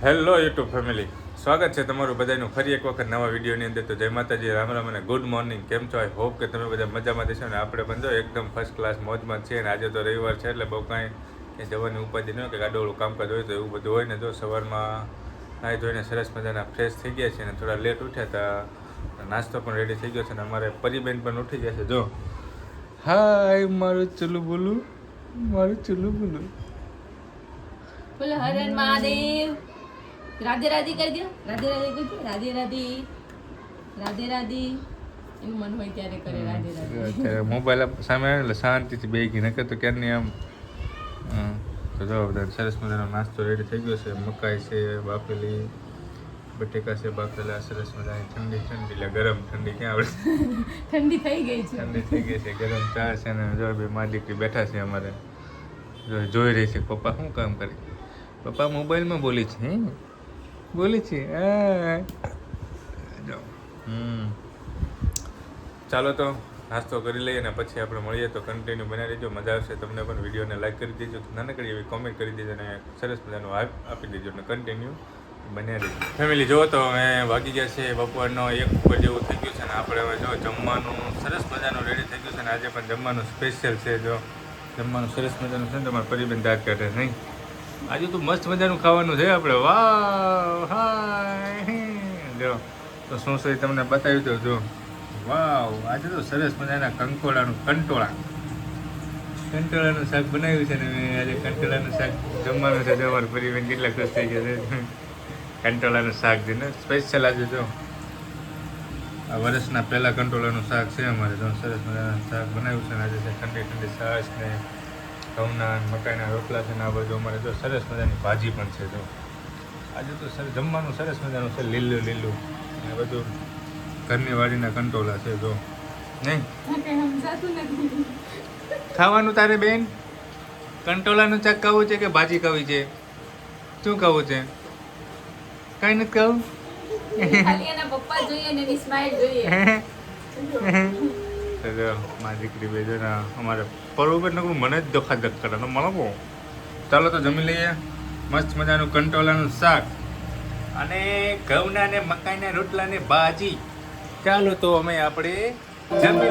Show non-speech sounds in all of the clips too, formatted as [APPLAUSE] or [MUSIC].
Hello YouTube family સ્વાગત છે તમારું બધાનું. ફરી એક વખત નવા વિડીયોની અંદર. તો જય માતાજી, રામ રામ અને ગુડ મોર્નિંગ કેમ છો? આઈ હોપ કે તમે બધા મજામાં દેશો ને આપણે પણ જો એકદમ ફર્સ્ટ ક્લાસ મોજમાં છીએ અને આજે તો રવિવાર છે એટલે બહુ કાંઈ જવાની ઉપાધિ ન હોય કે ગાડોળું કામકાજ હોય તો એવું બધું હોય ને જો સવારમાં નાહી ધોઈને સરસ મજાના ફ્રેશ થઈ ગયા છે ને થોડા લેટ ઉઠ્યા હતા નાસ્તો પણ રેડી થઈ ગયો છે ને અમારે પરીબેન પણ ઉઠી ગયા છે, જો. હાય મારું ચૂલું બોલું મારું ચૂલું બોલું બોલો હરણ મહાદેવ. રાધે રાધે કરી દો. રાધે રાધે કરજો રાધે રાધે. રાધે રાધે. એવું મન હોય ત્યારે કરે રાધે રાધે. મોબાઈલ સામે આવે એટલે શાંતિથી બેગી નકર તો ક્યારની આમ તો જો બધા સરસ મજાનો નાસ્તો રેડી થઈ ગયો છે. મકાઈ છે બાફેલી બટેકા છે બાફેલા સરસ મજાની ઠંડી ઠંડી. એટલે ગરમ ઠંડી ક્યાં આવડે? [LAUGHS] ઠંડી થઈ ગઈ છે. ઠંડી થઈ ગઈ છે. ગરમ ચા છે ને જો બે મા દીકરી બેઠા છે અમારે. જોઈ રહી છે પપ્પા. શું કામ કરે? પપ્પા મોબાઈલમાં બોલી છે હે? બોલી છે. જો હમ. ચાલો તો નાસ્તો કરી લઈએ અને પછી આપણે મળીએ તો કન્ટિન્યુ બનાવી દેજો. મજા આવશે. તમને પણ વિડીયોને લાઈક કરી દેજો. નાનકડી એવી કોમેન્ટ કરી દેજો અને સરસ મજાનું આપી દેજો અને કન્ટિન્યુ બન્યા દેજો. ફેમિલી જુઓ તો અમે વાગી ગયા છે. બપોરનો એક ઉપર જેવું થઈ ગયું છે ને આપણે હવે જો જમવાનું સરસ મજાનું રેડી થઈ ગયું છે અને આજે પણ જમવાનું સ્પેશિયલ છે જો. જમવાનું સરસ મજાનું છે ને તમારા પરિબંધ દાંત કાઢે નહીં? આજે તો મસ્ત મજાનું ખાવાનું છે આપણે. વાહ હાય તો શું છે તમને બતાવી દઉં જો વાવ, આજે તો સરસ મજાના કંકોળાનું કંટોળા. કંટોળાનું શાક બનાવ્યું છે ને મેં. આજે કંટોળાનું શાક જમવાનું છે. જો, અમારા પરિવાર કેટલા ખુશ થઈ ગયા છે. કંટોળાનું શાક છે ને. સ્પેશિયલ આજે જો, આ વર્ષના પહેલાં કંટોળાનું શાક છે અમારે. જો, સરસ મજાનું શાક બનાવ્યું છે ને આજે. ઠંડી ઠંડી છાશ ને ઘઉંના મકાઈના રોટલા છે ને આ બધું અમારે જો સરસ મજાની ભાજી પણ છે જો. આજે તો સર જમવાનું સરસ મજાનું છે લીલું લીલું. ને બધું ઘરની વાડીના કંટોલા છે જો. નહીં? ખાવાનું તારે બેન? કંટોલાનું ચાક ખાવું છે કે ભાજી ખાવી છે? શું ખાવું છે? કાંઈ નથી ખાવું? પપ્પા જોઈએ ને એની સ્માઈલ જોઈએ. મારી દીકરી બે જો ને અમારે પરોબર નકરું મને જ દોખા દખ કરે ચાલો તો જમી લઈએ. મસ્ત મજાનું કંટોલાનું શાક અને ઘઉંના ને મકાઈના રોટલા ભાજી. ચાલો તો અમે આપણે જમી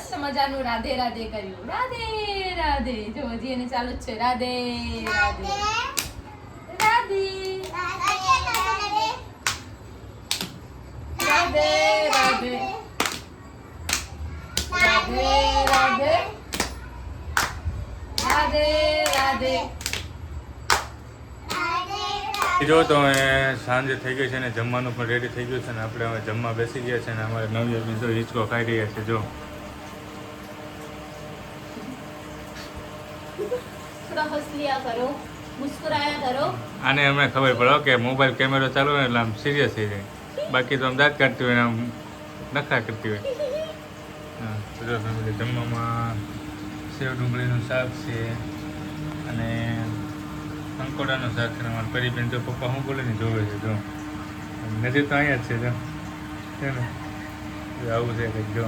મસ્ત મજાનું. રાધે રાધે કર્યું. રાધે રાધે. જો, હજી એને ચાલુ છે. રાધે રાધે. રાધે. જો તો સાંજે થઈ ગઈ છે ને જમવાનું પણ રેડી થઈ ગયું છે ને આપણે હવે જમવા બેસી ગયા છે ને અમારે નવી બીજો હિંચકો ખાઈ રહ્યા છે, જો. કરો આને અમને ખબર પડે કે મોબાઈલ કેમેરો ચાલુ હોય એટલે આમ સિરિયસ થઈ જાય. બાકી તો આમ કરતી હોય આમ નખા કરતી હોય. હા, તો ફેમિલી જમવામાં સેવ ડુંગળીનું શાક છે અને કંકોડાનું શાક છે અમારા પરિબેન જો પપ્પા હું બોલે ને જોવે છે, જો. નજીક તો અહીંયા જ છે, જો. છે ને. આવું છે કંઈક, જો.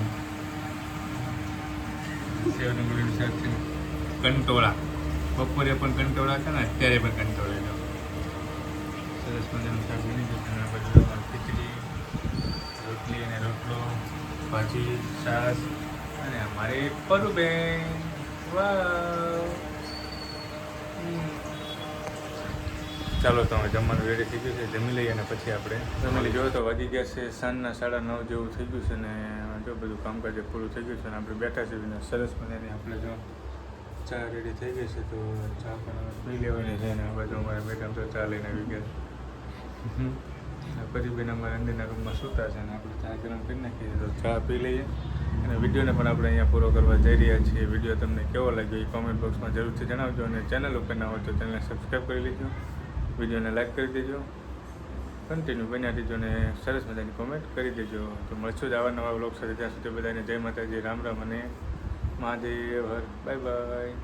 સેવ ડુંગળીનું શાક છે. કંટોળા. બપોરે પણ કંટોળા છે ને, અત્યારે પણ કંટોળે જો સરસ મજાનું શાક બની જશે અને પછી ખીચડી, રોટલી અને રોટલો, ભાજી છાસ અને અમારે પરુબેન. ચાલો તો હવે જમવાનું રેડી થઈ ગયું છે. જમી લઈએ અને પછી આપણે જમી જોયો તો વાગી ગયા છે સાંજના સાડા નવ જેવું થઈ ગયું છે ને જો બધું કામકાજ પૂરું થઈ ગયું છે અને આપણે બેઠા છીએ અને સરસ મજાની આપણે જો ચા રેડી થઈ ગઈ છે તો ચા પણ પી લેવાની છે અને આ બાજુ અમારે મેડમ તો ચા લઈને આવી ગયા પછી બેન અમારા અંદરના રૂમમાં સૂતા છે અને આપણે ચા ગરમ કરી નાખીએ તો ચા પી લઈએ. અને વિડીયોને પણ આપણે અહીંયા પૂરો કરવા જઈ રહ્યા છીએ. વીડિયો તમને કેવો લાગ્યો એ કોમેન્ટ બોક્સમાં જરૂરથી જણાવજો અને ચેનલ ઉપર ના હોય તો ચેનલને સબસ્ક્રાઈબ કરી લેજો. વિડીયોને લાઈક કરી દેજો. કન્ટિન્યુ બન્યા દેજો અને સરસ મજાની કોમેન્ટ કરી દેજો. તો મળશું જ આવા નવા બ્લોગ સાથે. ત્યાં સુધી બધાને જય માતાજી. રામ રામ અને મહાદેવ હર બાય બાય